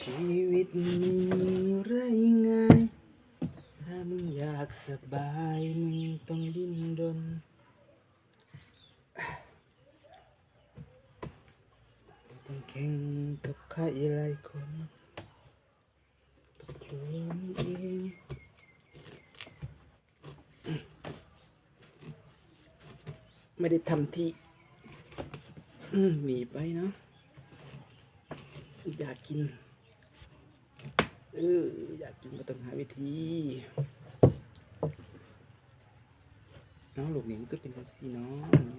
ชีวิตมีไรง่าย ถ้ามึงอยากสบายมึงต้องดิ้นรนต้องแข่งกับใครหลายคนกับตัวมึงเองไม่ได้ทำที่มหนีไปเนาะอยากกิน เอออยากกินก็ต้องหาวิธีน้องลูกนี่มันก็เป็นสีน้อง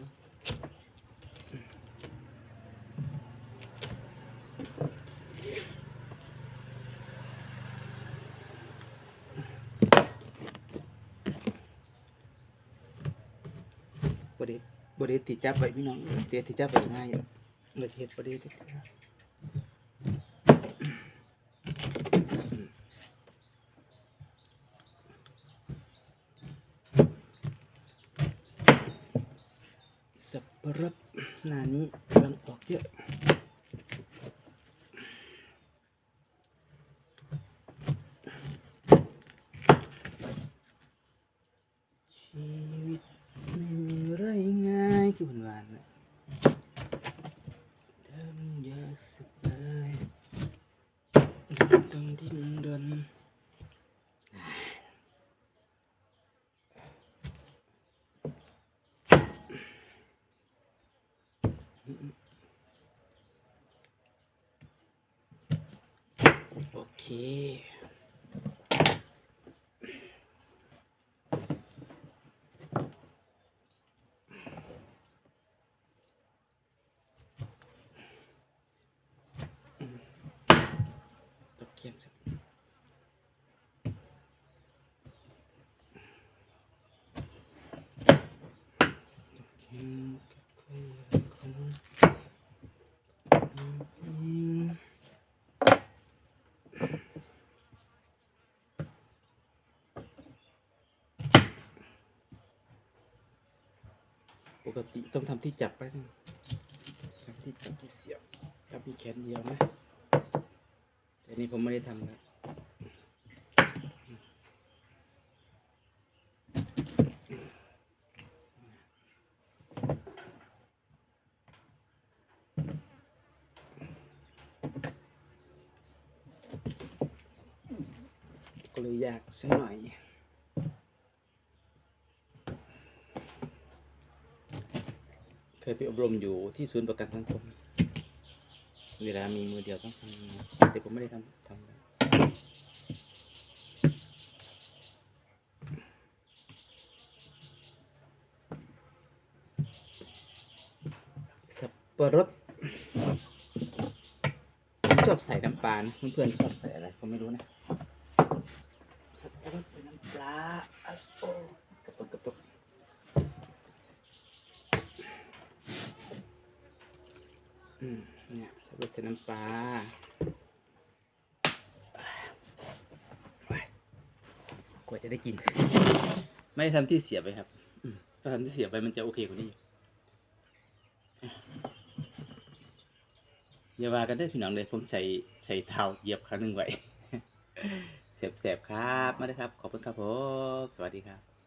บไดบไดติดจับไว้พี่น้องเดี๋ยวติดจับไว้ง่ายเลยเฮ็ดบไดติดจับ สับปะ รถหน้านี้กำลังออกเยอะชีวิตไม่มีไรง่ายคือหวานๆนะถ้ามึงอยากสบายต้องดิ้นรน โอเค ตบเคียงสักตบเคียงกับใครหลายคนอืม ป กติต้องทำที่จับไว้ทำที่จับที่เสียบจับมีแขนเดียวนะแต่นี่ผมไม่ได้ทำนะก็เลยยากสักหน่อย เค ยไปอบรมอยู่ที่ศูนย์ประกันสังคม เวลามีมือเดียวต้องทำแต่ผมไม่ได้ทำทำสับปะรดชอบใส่น้ำปลานะเพื่อนๆชอบใส่อะไรผมไม่รู้นะสับปะรดใส่น้ำปลาอะโอ้กระตุกกระตุก อืม เนี่ยใส่ไปใส่น้ำปลาไปกว่าจะได้กิน ไม่ทำที่เสียไปครับถ้าทำที่เสียไปมันจะโอเคกว่านี้อย่าว่ากันได้พี่น้องเลยผมใช้ใช้เท้าเหยียบครั้งหนึ่งไว้เสียบๆครับ มาเลยครับ ขอบคุณครับผม สวัสดีครับ